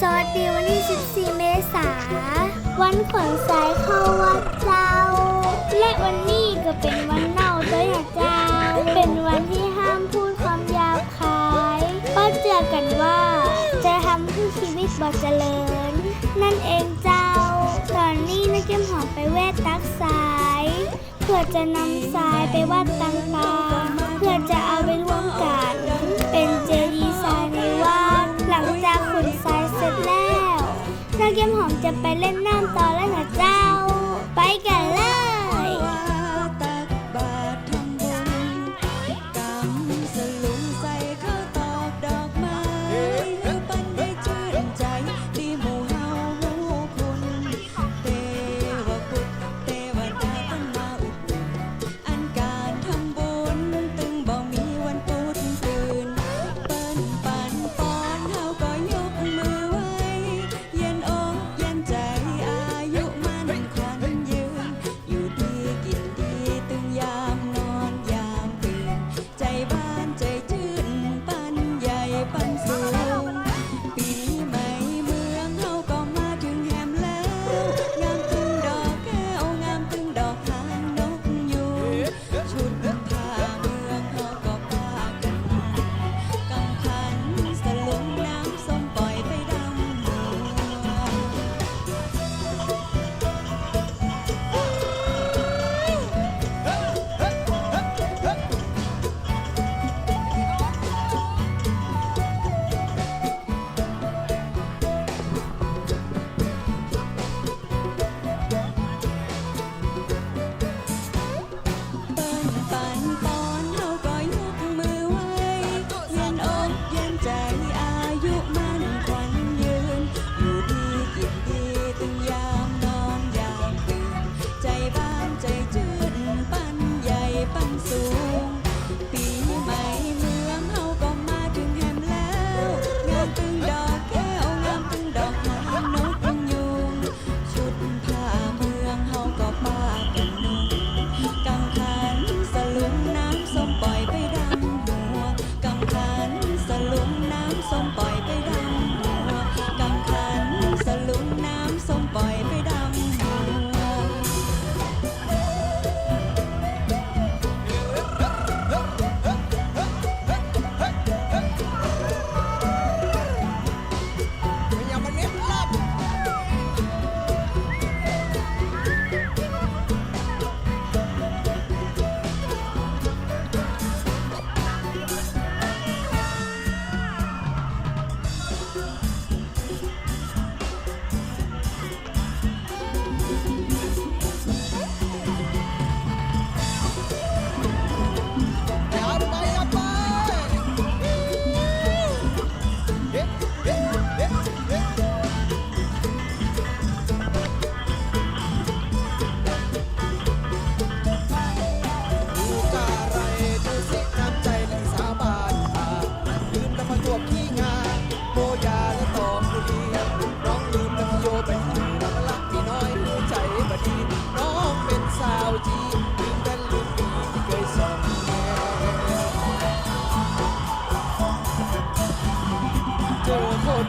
สวัสดีวันที่ 14 เมษา วันขนสายเข้าวัดเจ้า และวันนี้ก็เป็นวันเน่าตัวอยากเจ้า เป็นวันที่ห้ามพูดความยาวคายเพราะเจอกันว่า จะทำให้ชีวิตบ่เจริญ นั่นเองเจ้า ตอนนี้นักเก็มหอมไปแวดตักสาย เพื่อจะนำสายไปวัดต่างๆ เพื่อจะเอาไป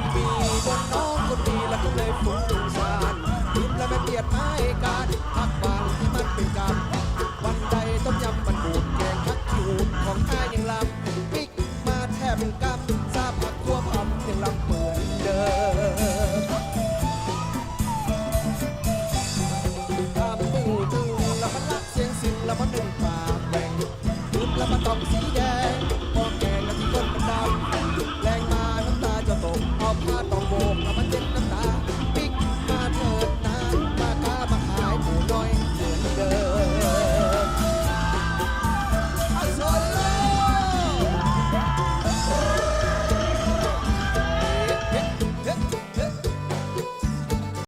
I'll be